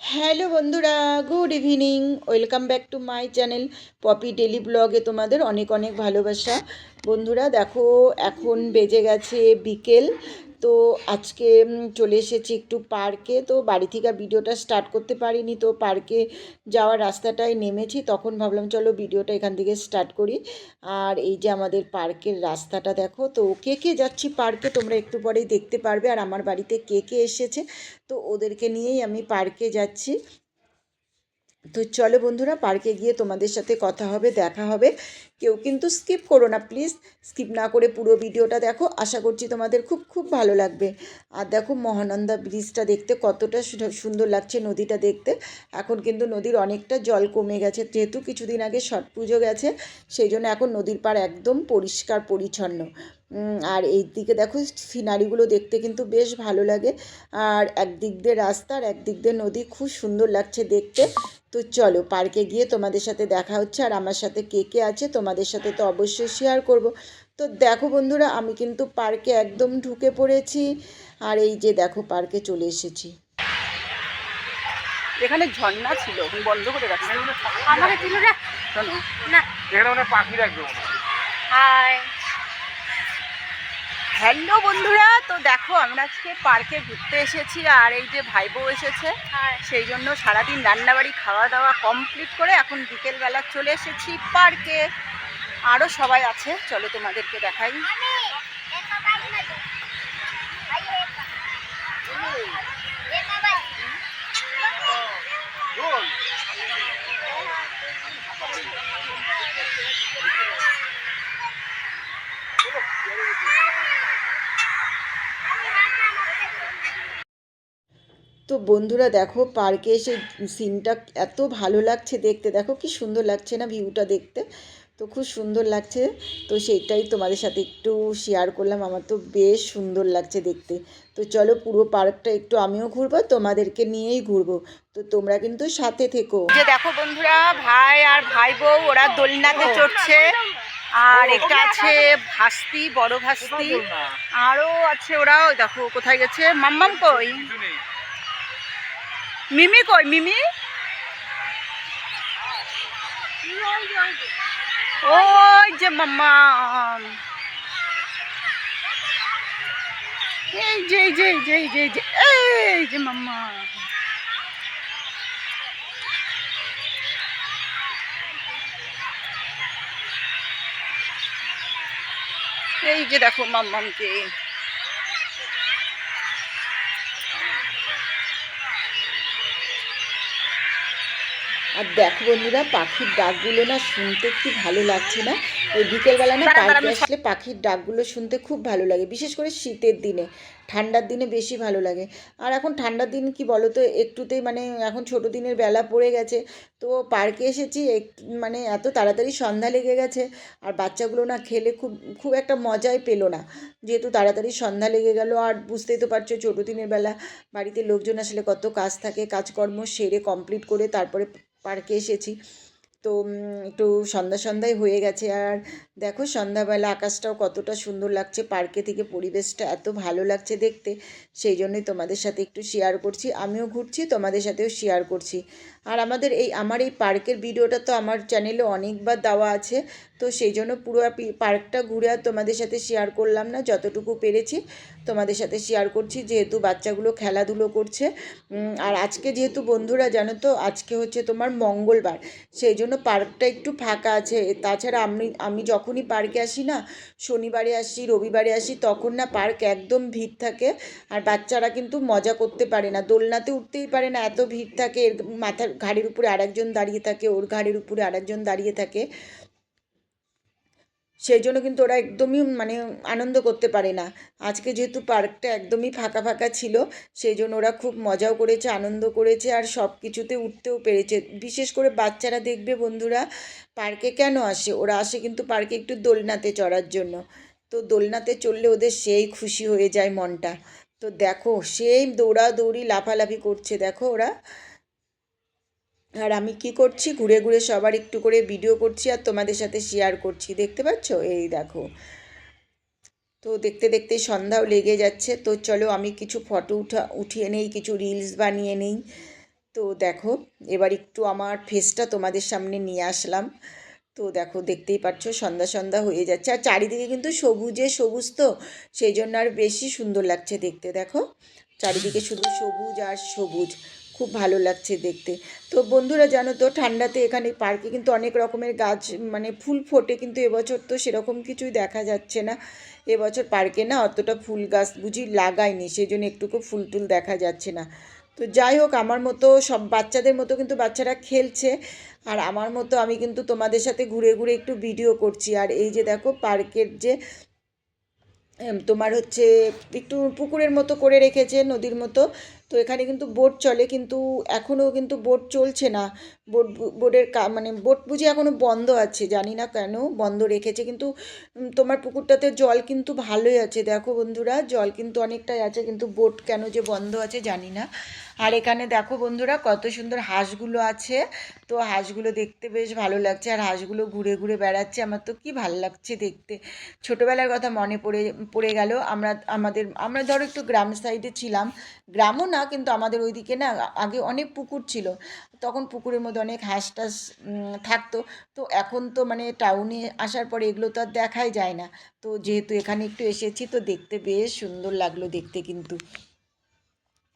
Hello বন্ধুরা, good evening. Welcome back to my channel Popy daily ব্লগে তোমাদের অনেক অনেক ভালোবাসা। বন্ধুরা, দেখো, এখন বেজে গেছে বিকেল। তো আজকে চলে এসেছি একটু পার্কে। তো বাড়ি থেকে ভিডিওটা স্টার্ট করতে পারিনি। তো পার্কে যাওয়ার রাস্তাটায় নেমেছি। তখন ভাবলাম, চলো ভিডিওটা এখান থেকে স্টার্ট করি। আর এই যে আমাদের পার্কের রাস্তাটা দেখো, তো কে কে যাচ্ছি পার্কে তোমরা একটু পরেই দেখতে পারবে। আর আমার বাড়িতে কে কে এসেছে, তো ওদেরকে নিয়েই আমি পার্কে যাচ্ছি। তো চলো বন্ধুরা, পার্কে গিয়ে তোমাদের সাথে কথা হবে, দেখা হবে। কেউ কিন্তু স্কিপ করো না, প্লিজ স্কিপ না করে পুরো ভিডিওটা দেখো। আশা করছি তোমাদের খুব খুব ভালো লাগবে। আর দেখো মহানন্দা ব্রিজটা দেখতে কতটা সুন্দর লাগছে নদীটা দেখতে। এখন কিন্তু নদীর অনেকটা জল কমে গেছে, যেহেতু কিছুদিন আগে ছট পুজো গেছে, সেই জন্য এখন নদীর পাড় একদম পরিষ্কার, পরিচ্ছন্ন। আর এই দিকে দেখো সিনারিগুলো দেখতে কিন্তু বেশ ভালো লাগে। আর একদিক দিয়ে রাস্তা আর একদিক দিয়ে নদী খুব সুন্দর লাগছে দেখতে। তো চলো পার্কে গিয়ে তোমাদের সাথে দেখা হচ্ছে আর আমার সাথে কে কে আছে তোমাদের সাথে তো অবশ্যই শেয়ার করব। তো দেখো বন্ধুরা আমি কিন্তু পার্কে একদম ঢুকে পড়েছি আর এই যে দেখো পার্কে চলে এসেছি। এখানে ঝর্ণা ছিল এখন বন্ধ করে রাখছে আমাকে দিল না শোনো না। এখানে পাখি রাখবে হাই। হ্যালো বন্ধুরা তো দেখো আমরা আজকে পার্কে ঘুরতে এসেছি আর এই যে ভাই বউ এসেছে সেই জন্য সারাদিন রান্নাবাড়ি খাওয়া দাওয়া কমপ্লিট করে এখন বিকেলবেলা চলে এসেছি পার্কে। আরও সবাই আছে চলো তোমাদেরকে দেখাই। বন্ধুরা দেখো পার্কে এসে সিনটা এত ভালো লাগছে দেখতে। দেখো কি সুন্দর লাগছে না ভিউটা দেখতে? তো খুব সুন্দর লাগছে। তো সেইটাই তোমাদের সাথে একটু শেয়ার করলাম। আমার তো বেশ সুন্দর লাগছে দেখতে। তো চলো পুরো পার্কটা একটু আমিও ঘুরবো, তোমাদেরকে নিয়েই ঘুরবো। তো তোমরা কিন্তু সাথে থেকো। যে দেখো বন্ধুরা, ভাই আর ভাই বউ, ওরা দোলনাতে চড়ছে। আর একটা আছে ভাস্তি, বড় ভাস্তি। আরও আছে ওরা দেখো কোথায় গেছে? মাম্মাম কই? মিমি কই, মিমি? ওই যে মাম্মা। এই যে এই যে এই যে এই যে যে, এই যে মাম্মা। এই যে দেখো মাম্মামকে। আর দেখো বন্ধুরা পাখির ডাকগুলো না শুনতে কি ভালো লাগছে না? ওই বিকেলবেলা না পার্কে আসলে পাখির ডাকগুলো শুনতে খুব ভালো লাগে বিশেষ করে শীতের দিনে। ঠান্ডার দিনে বেশি ভালো লাগে। আর এখন ঠান্ডার দিন কি বলো তো একটুতেই মানে এখন ছোটো দিনের বেলা পড়ে গেছে তো পার্কে এসেছি একটু মানে এত তাড়াতাড়ি সন্ধ্যা লেগে গেছে আর বাচ্চাগুলো না খেলে খুব খুব একটা মজাই পেল না। যেহেতু তাড়াতাড়ি সন্ধ্যা লেগে গেল আর বুঝতেই তো পারছ ছোটো দিনের বেলা বাড়িতে লোকজন আসলে কত কাজ থাকে কাজকর্ম সেরে কমপ্লিট করে তারপরে পার্কে এসেছি। তো একটু সন্ধ্যা সন্ধ্যায় হয়ে গেছে। আর দেখো, সন্ধ্যাবেলা আকাশটাও কতটা সুন্দর লাগছে। পার্কে থেকে পরিবেশটা এত ভালো লাগছে দেখতে। সেই জন্যই তোমাদের সাথে একটু শেয়ার করছি। আমিও ঘুরছি, তোমাদের সাথেও শেয়ার করছি। আর আমাদের এই, আমার এই পার্কের ভিডিওটা তো আমার চ্যানেলে অনেকবার দেওয়া আছে, তো সেই জন্য পুরো পার্কটা ঘুরে আর তোমাদের সাথে শেয়ার করলাম না, যতটুকু পেরেছি তোমাদের সাথে শেয়ার করছি, যেহেতু বাচ্চাগুলো খেলাধুলো করছে। আর আজকে যেহেতু বন্ধুরা, জানো তো, আজকে হচ্ছে তোমার মঙ্গলবার, সেই জন্য পার্কটা একটু ফাঁকা আছে। তাছাড়া আমি আমি যখনই পার্কে আসি না, শনিবারে আসি, রবিবারে আসি, তখন না পার্ক একদম ভিড় থাকে, আর বাচ্চারা কিন্তু মজা করতে পারে না, দোলনাতে উঠতেই পারে না, এত ভিড় থাকে মাথার ঘাড়ের উপরে আরেকজন দাঁড়িয়ে থাকে, ওর ঘাড়ের উপরে আরেকজন দাঁড়িয়ে থাকে। সেই জন্য কিন্তু ওরা একদমই মানে আনন্দ করতে পারে না। আজকে যেহেতু পার্কটা একদমই ফাঁকা ফাঁকা ছিল, সেই জন্য ওরা খুব মজাও করেছে, আনন্দ করেছে, আর সব কিছুতে উঠতেও পেরেছে। বিশেষ করে বাচ্চারা দেখবে বন্ধুরা, পার্কে কেন আসে? ওরা আসে কিন্তু পার্কে একটু দোলনাতে চড়ার জন্য। তো দোলনাতে চড়লে ওদের সেই খুশি হয়ে যায় মনটা। তো দেখো, সেই দৌড়াদৌড়ি, লাফালাফি করছে, দেখো ওরা। আর আমি কি করছি? ঘুরে ঘুরে সবার একটু করে ভিডিও করছি আর তোমাদের সাথে শেয়ার করছি। দেখতে পাচ্ছ? এই দেখো। তো দেখতে দেখতে সন্ধ্যাও লেগে যাচ্ছে। তো চলো আমি কিছু ফটো উঠা, উঠিয়ে নেই, কিছু রিলস বানিয়ে নেই। তো দেখো, এবার একটু আমার ফেসটা তোমাদের সামনে নিয়ে আসলাম। তো দেখো, দেখতেই পাচ্ছ, সন্ধ্যা সন্ধ্যা হয়ে যাচ্ছে। আর চারিদিকে কিন্তু সবুজে সবুজ তো, সেই জন্য আর বেশি সুন্দর লাগছে দেখতে, দেখো। চারিদিকে শুধু সবুজ আর সবুজ। খুব ভালো লাগছে দেখতে। তো বন্ধুরা জানো তো, ঠান্ডাতে এখানে পার্কে কিন্তু অনেক রকমের গাছ মানে ফুল ফোটে কিন্তু এবছর, তো সেরকম কিছুই দেখা যাচ্ছে না। এবছর পার্কে না অতটা ফুল গাছ বুঝি লাগায়নি সেই জন্য একটুকু ফুল টুল দেখা যাচ্ছে না। তো যাই হোক, আমার মতো সব বাচ্চাদের মতো কিন্তু বাচ্চারা খেলছে, আর আমার মতো আমি কিন্তু তোমাদের সাথে ঘুরে ঘুরে একটু ভিডিও করছি। আর এই যে দেখো পার্কের যে তোমার হচ্ছে একটু পুকুরের মতো করে রেখেছে, নদীর মতো তো এখানে কিন্তু বোট চলে, কিন্তু এখনও কিন্তু বোট চলছে না। বোট বোটের মানে বোট বুঝি এখনও বন্ধ আছে, জানি না কেন বন্ধ রেখেছে, কিন্তু তোমার পুকুরটাতে জল কিন্তু ভালোই আছে। দেখো বন্ধুরা, জল কিন্তু অনেকটাই আছে, কিন্তু বোট কেন যে বন্ধ আছে জানি না। আর এখানে দেখো বন্ধুরা, কত সুন্দর হাঁসগুলো আছে। তো হাঁসগুলো দেখতে বেশ ভালো লাগছে, আর হাঁসগুলো ঘুরে ঘুরে বেড়াচ্ছে। আমার তো কি ভালো লাগছে দেখতে। ছোটোবেলার কথা মনে পড়ে পড়ে গেল। আমরা, আমাদের, আমরা ধরো একটু গ্রাম সাইডে ছিলাম। গ্রামও না, কিন্তু আমাদের ওইদিকে না, আগে অনেক পুকুর ছিল। তখন পুকুরের মধ্যে অনেক হাঁস টাস থাকতো। তো এখন তো মানে টাউনে আসার পরে এগুলো তো আর দেখাই যায় না। তো যেহেতু এখানে একটু এসেছি, তো দেখতে বেশ সুন্দর লাগল দেখতে কিন্তু।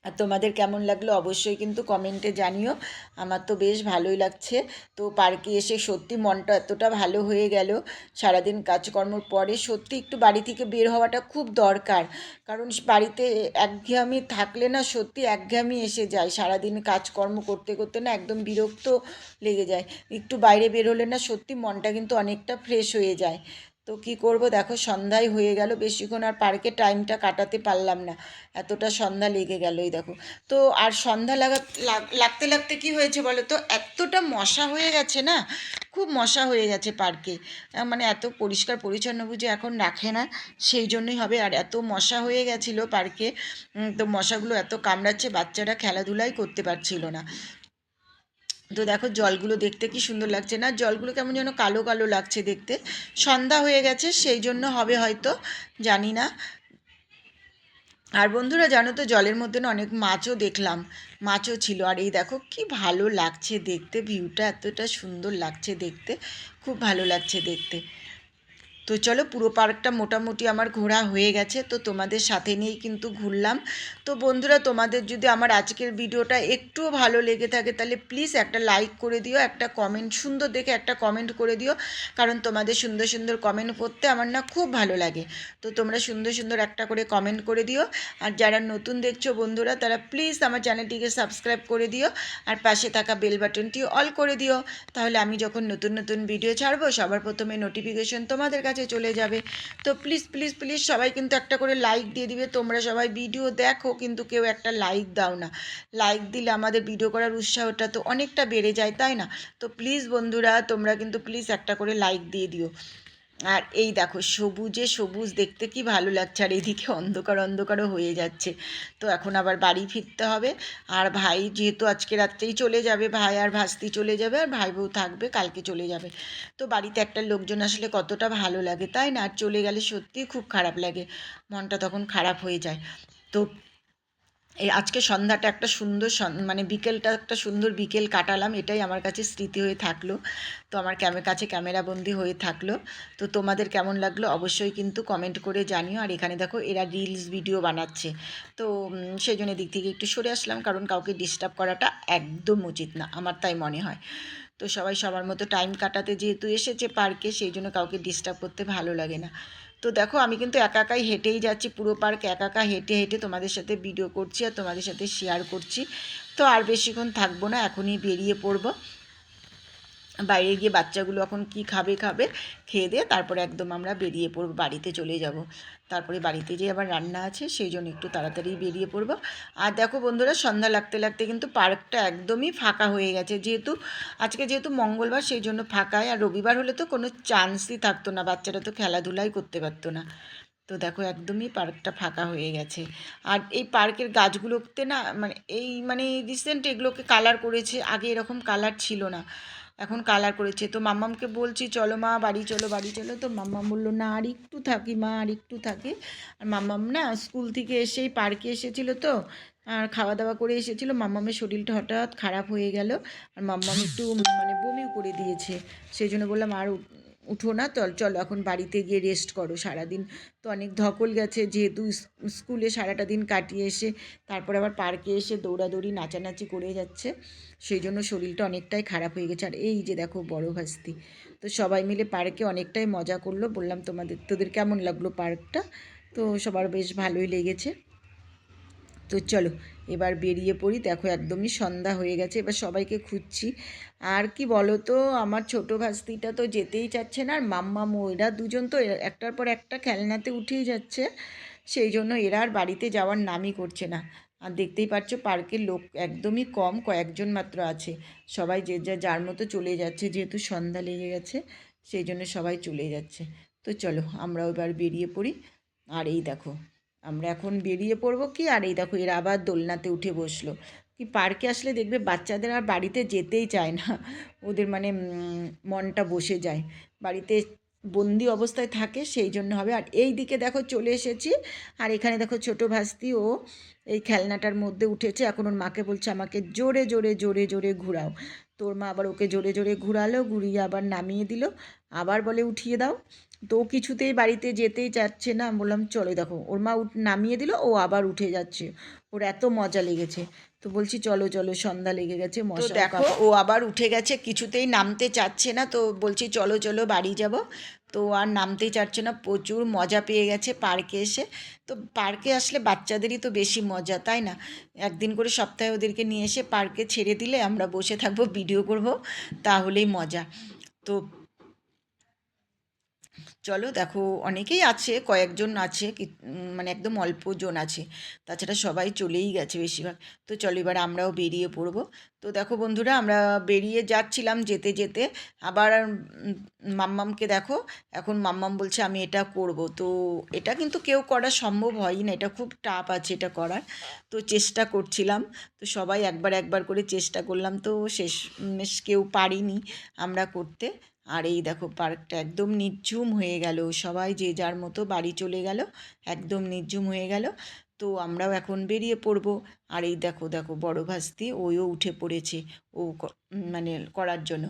আর তোমাদের কেমন লাগল অবশ্যই কিন্তু কমেন্টে জানিও। আমার তো বেশ ভালোই লাগছে। তো পার্কে এসে সত্যি মনটা এতটা ভালো হয়ে গেল। সারাদিন কাজকর্মর পরে সত্যি একটু বাড়ি থেকে বের হওয়াটা খুব দরকার। কারণ বাড়িতে একঘেয়েমি থাকলে না সত্যি একঘেয়েমি এসে যায়। সারাদিন কাজকর্ম করতে করতে না একদম বিরক্ত লেগে যায়। একটু বাইরে বের হলে না সত্যি মনটা কিন্তু অনেকটা ফ্রেশ হয়ে যায়। তো কি করব? দেখো সন্ধ্যায় হয়ে গেল, বেশিক্ষণ আর পার্কে টাইমটা কাটাতে পারলাম না। এতটা সন্ধ্যা লেগে গেল এই দেখো। তো আর সন্ধ্যা লাগা, লাগ- লাগতে লাগতে কি হয়েছে বলো তো? এতটা মশা হয়ে গেছে না? খুব মশা হয়ে গেছে পার্কে মানে এত পরিষ্কার পরিচ্ছন্ন বুঝে এখন রাখে না, সেই জন্যই হবে। আর এত মশা হয়ে গেছিল পার্কে তো মশাগুলো এত কামড়াচ্ছে, বাচ্চারা খেলাধুলাই করতে পারছিল না। তো দেখো জলগুলো দেখতে কি সুন্দর লাগছে না? জলগুলো কেমন যেন কালো কালো লাগছে দেখতে। সন্ধ্যা হয়ে গেছে, সেই জন্য হবে হয়তো, জানি না। আর বন্ধুরা জানো তো, জলের মধ্যে না অনেক মাছও দেখলাম, মাছও ছিল। আর এই দেখো কি ভালো লাগছে দেখতে, ভিউটা এতটা সুন্দর লাগছে দেখতে, খুব ভালো লাগছে দেখতে। তো চলো পুরো পার্কটা মোটামুটি আমার ঘোরা হয়ে গেছে, তো তোমাদের সাথে নিয়েই কিন্তু ঘুরলাম। তো বন্ধুরা, তোমাদের যদি আমার আজকের ভিডিওটা একটুও ভালো লেগে থাকে, তাহলে প্লিজ একটা লাইক করে দিও, একটা কমেন্ট সুন্দর দেখে একটা কমেন্ট করে দিও, কারণ তোমাদের সুন্দর সুন্দর কমেন্ট পড়তে আমার না খুব ভালো লাগে। তো তোমরা সুন্দর সুন্দর একটা করে কমেন্ট করে দিও, আর যারা নতুন দেখছ বন্ধুরা, তারা প্লিজ আমার চ্যানেলটিকে সাবস্ক্রাইব করে দিও, আর পাশে থাকা বেল বাটনটি অল করে দিও। তাহলে আমি যখন নতুন নতুন ভিডিও ছাড়বো, সবার প্রথমে নোটিফিকেশন তোমাদের কাছে চলে যাবে। তো প্লিজ প্লিজ প্লিজ সবাই কিন্তু একটা করে লাইক দিয়ে দিবে। তোমরা সবাই ভিডিও দেখো, কিন্তু কেউ একটা লাইক দাও না। লাইক দিলে আমাদের ভিডিও করার উৎসাহটা তো অনেকটা বেড়ে যায়, তাই না? তো প্লিজ বন্ধুরা, তোমরা কিন্তু প্লিজ একটা করে লাইক দিয়ে দিও। আর এই দেখো, সবুজে সবুজ দেখতে কি ভালো লাগছে, আর এদিকে অন্ধকার অন্ধকারও হয়ে যাচ্ছে। তো এখন আবার বাড়ি ফিরতে হবে। আর ভাই যেহেতু আজকে রাত্রেই চলে যাবে, ভাই আর ভাস্তি চলে যাবে, আর ভাই বউ থাকবে, কালকে চলে যাবে। তো বাড়িতে একটা লোকজন আসলে কতটা ভালো লাগে, তাই না? আর চলে গেলে সত্যিই খুব খারাপ লাগে। মনটা তখন খারাপ হয়ে যায়। তো এই আজকে সন্ধ্যাটা একটা সুন্দর সন- মানে বিকেলটা একটা সুন্দর বিকেল কাটালাম, এটাই আমার কাছে স্মৃতি হয়ে থাকল। তো আমার ক্যামে, কাছে ক্যামেরাবন্দি হয়ে থাকল। তো তোমাদের কেমন লাগল অবশ্যই কিন্তু কমেন্ট করে জানিও। আর এখানে দেখো এরা রিলস ভিডিও বানাচ্ছে। তো সেই জন্য দিক থেকে একটু সরে আসলাম, কারণ কাউকে ডিস্টার্ব করাটা একদম উচিত না, আমার তাই মনে হয়। তো সবাই সবার মতো টাইম কাটাতে যেহেতু এসেছে পার্কে সেই জন্য কাউকে ডিস্টার্ব করতে ভালো লাগে না। তো দেখো, আমি কিন্তু একা একাই হেঁটেই যাচ্ছি পুরো পার্ক, একা একা হেঁটে হেঁটে তোমাদের সাথে ভিডিও করছি আর তোমাদের সাথে শেয়ার করছি। তো আর বেশিক্ষণ থাকব না, এখনই বেরিয়ে পড়ব। বাইরে গিয়ে বাচ্চাগুলো এখন কি খাবে খাবে, খেয়ে দিয়ে তারপরে একদম আমরা বেরিয়ে পড়ব, বাড়িতে চলে যাব। তারপরে বাড়িতে যে আবার রান্না আছে, সেই জন্য একটু তাড়াতাড়ি বেরিয়ে পড়ব। আর দেখো বন্ধুরা, সন্ধ্যা লাগতে লাগতে কিন্তু পার্কটা একদমই ফাঁকা হয়ে গেছে। যেহেতু, আজকে যেহেতু মঙ্গলবার, সেই জন্য ফাঁকায় আর রবিবার হলে তো কোনো চান্সই থাকতো না, বাচ্চারা তো খেলাধুলাই করতে পারতো না। তো দেখো একদমই পার্কটা ফাঁকা হয়ে গেছে। আর এই পার্কের গাছগুলোতে না মানে এই মানে রিসেন্ট এগুলোকে কালার করেছে, আগে এরকম কালার ছিল না। এখন কালার করেছে। তো মাম্মামকে বলছি, চলো মা, বাড়ি চলো বাড়ি চলো। তো মাম্মাম বলল, না, আর একটু থাকি মা, আর একটু থাকি। আর মাম্মাম না স্কুল থেকে এসেই পার্কে এসেছিল তো, আর খাওয়া দাওয়া করে এসেছিল। মাম্মামের শরীরটা হঠাৎ খারাপ হয়ে গেল, আর মাম্মাম একটু মানে বমিও করে দিয়েছে। সেই জন্য বললাম, আর উঠ- না, চল, চলো, এখন বাড়িতে গিয়ে রেস্ট করো সারাদিন। তো অনেক ধকল গেছে, যেহেতু স্কুলে সারাটা দিন কাটিয়ে এসে, তারপর আবার পার্কে এসে দৌড়াদৌড়ি, নাচানাচি করে যাচ্ছে। সেই জন্য শরীরটা অনেকটাই খারাপ হয়ে গেছে। আর এই যে দেখো বড় ভাস্তি, তো সবাই মিলে পার্কে অনেকটাই মজা করল, বললাম তোমাদের, তোদের কেমন লাগল পার্কটা? তো সবার বেশ ভালোই লেগেছে। তো চলো এবার বেরিয়ে পড়ি। দেখো একদমই সন্ধ্যা হয়ে গেছে, এবার সবাইকে খুঁজছি। আর কি বলো তো আমার ছোট ভাস্তিটা তো যেতেই চাচ্ছে না, আর মাম্মা এরা দুজন তো একটার পর একটা খেলনাতে উঠেই যাচ্ছে। সেই জন্য এরা আর বাড়িতে যাওয়ার নামই করছে না। আর দেখতেই পাচ্ছ পার্কের লোক একদমই কম, কয়েকজন মাত্র আছে। সবাই যে যা, যার মতো চলে যাচ্ছে, যেহেতু সন্ধ্যা লেগে গেছে, সেই জন্য সবাই চলে যাচ্ছে। তো চলো আমরাও এবার বেরিয়ে পড়ি। আর এই দেখো আমরা এখন বেরিয়ে পড়ব কি? আর এই দেখো, এরা আবার দোলনাতে উঠে বসল। কি, পার্কে আসলে দেখবে বাচ্চাদের আর বাড়িতে যেতেই চায় না। ওদের মানে মনটা বসে যায়। বাড়িতে বন্দি অবস্থায় থাকে, সেই জন্য হবে। আর এই দিকে দেখো চলে এসেছি। আর এখানে দেখো ছোট ভাস্তি ও এই খেলনাটার মধ্যে উঠেছে। এখন ওর মাকে বলছে, আমাকে জোরে জোরে জোরে জোরে ঘুরাও। তোর মা আবার ওকে জোরে জোরে ঘুরালো, ঘুরিয়ে আবার নামিয়ে দিল। আবার বলে, উঠিয়ে দাও। তো কিছুতেই বাড়িতে যেতেই চাচ্ছে না। বললাম চলো দেখো। ওর মা উঠ- নামিয়ে দিল ও আবার উঠে যাচ্ছে। ওর এত মজা লেগেছে। তো বলছি চলো চলো সন্ধ্যা লেগে গেছে মশা দেখো ও আবার উঠে গেছে কিছুতেই নামতে চাচ্ছে না। তো বলছি চলো চলো বাড়ি যাব। তো আর নামতেই চাচ্ছে না প্রচুর মজা পেয়ে গেছে পার্কে এসে। তো পার্কে আসলে বাচ্চাদেরই তো বেশি মজা তাই না? একদিন করে সপ্তাহে ওদেরকে নিয়ে এসে পার্কে ছেড়ে দিলে আমরা বসে থাকব ভিডিও করব তাহলেই মজা। তো চলো দেখো, অনেকেই আছে, কয়েকজন আছে মানে একদম অল্প জন আছে। তাছাড়া সবাই চলেই গেছে বেশিরভাগ। তো চলো এবার আমরাও বেরিয়ে পড়ব। তো দেখো বন্ধুরা, আমরা বেরিয়ে যাচ্ছিলাম যেতে যেতে। আবার মাম্মামকে দেখো, এখন মাম্মাম বলছে, আমি এটা করব। তো এটা কিন্তু কেউ করা সম্ভব হয়ই না, এটা খুব টাফ আছে এটা করার। তো চেষ্টা করছিলাম, তো সবাই একবার একবার করে চেষ্টা করলাম। তো শেষ কেউ পারিনি আমরা করতে। আর এই দেখো পার্কটা একদম নির্ঝুম হয়ে গেল। সবাই যে যার মতো বাড়ি চলে গেল, একদম নির্ঝুম হয়ে গেল। তো আমরাও এখন বেরিয়ে পড়ব। আর এই দেখো দেখো বড় ভাস্তি, ওইও উঠে পড়েছে, ও মানে করার জন্য।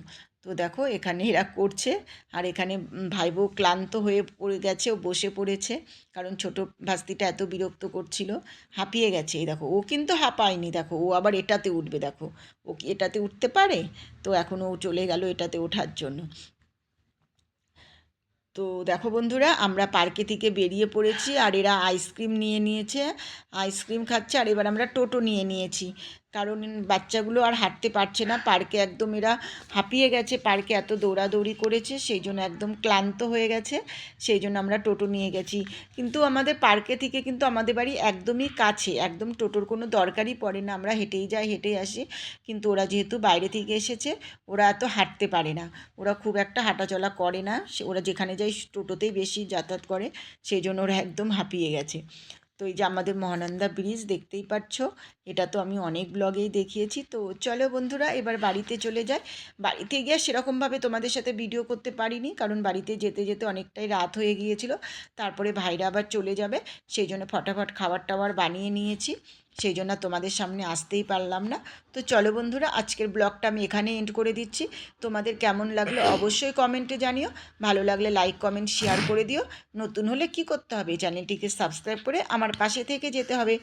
তো দেখো এখানে এরা করছে। আর এখানে উম, ভাই বউ ক্লান্ত হয়ে পড়ে গেছে ও বসে পড়েছে। কারণ ছোট ভাস্তিটা এত বিরক্ত করছিল হাঁপিয়ে গেছে। এই দেখো ও কিন্তু হাঁপায়নি দেখো ও আবার এটাতে উঠবে দেখো। ও কি এটাতে উঠতে পারে? তো এখন ও চলে গেল এটাতে ওঠার জন্য। তো দেখো বন্ধুরা আমরা পার্কে থেকে বেরিয়ে পড়েছি আর এরা আইসক্রিম নিয়ে নিয়েছে। আইসক্রিম খাচ্ছে আর এবার আমরা টোটো নিয়ে নিয়েছি। কারণ বাচ্চাগুলো আর হাঁটতে পারছে না। পার্কে একদম এরা হাঁপিয়ে গেছে, পার্কে এত দৌড়াদৌড়ি করেছে, সেই জন্য একদম ক্লান্ত হয়ে গেছে, সেই জন্য আমরা টোটো নিয়ে গেছি। কিন্তু আমাদের পার্কে থেকে কিন্তু আমাদের বাড়ি একদমই কাছে, একদম টোটোর কোনো দরকারই পড়ে না, আমরা হেঁটেই যাই হেঁটেই আসি। কিন্তু ওরা যেহেতু বাইরে থেকে এসেছে, ওরা এত হাঁটতে পারে না, ওরা খুব একটা হাঁটাচলা করে না ওরা যেখানে যায় টোটোতেই বেশি যাতায়াত করে, সেই জন্য ওরা একদম হাঁপিয়ে গেছে। তো এই যে আমাদের মহানন্দা ব্রিজ দেখতেই পাচ্ছ এটা তো আমি অনেক ব্লগেই দেখিয়েছি। তো চলো বন্ধুরা, এবার বাড়িতে চলে যায় বাড়িতে গিয়ে সেরকমভাবে তোমাদের সাথে ভিডিও করতে পারিনি, কারণ বাড়িতে যেতে যেতে অনেকটাই রাত হয়ে গিয়েছিল। তারপরে ভাইরা আবার চলে যাবে, সেই জন্য ফটাফট খাবার টাবার বানিয়ে নিয়েছি। সেই জন্য তোমাদের সামনে আসতেই পারলাম না। তো চলো বন্ধুরা, আজকের ব্লগটা আমি এখানে এন্ড করে দিচ্ছি। তোমাদের কেমন লাগল অবশ্যই কমেন্টে জানিও। ভালো লাগলে লাইক কমেন্ট শেয়ার করে দিও। নতুন হলে কি করতে হবে? চ্যানেলটিকে সাবস্ক্রাইব করে আমার পাশে থেকে যেতে হবে।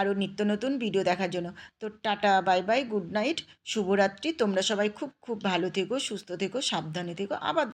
আরও নিত্য নতুন ভিডিও দেখার জন্য। তো tata bye bye good night শুভরাত্রি। তোমরা সবাই খুব খুব ভালো থেকো, সুস্থ থেকো, সাবধানে থেকো। আবার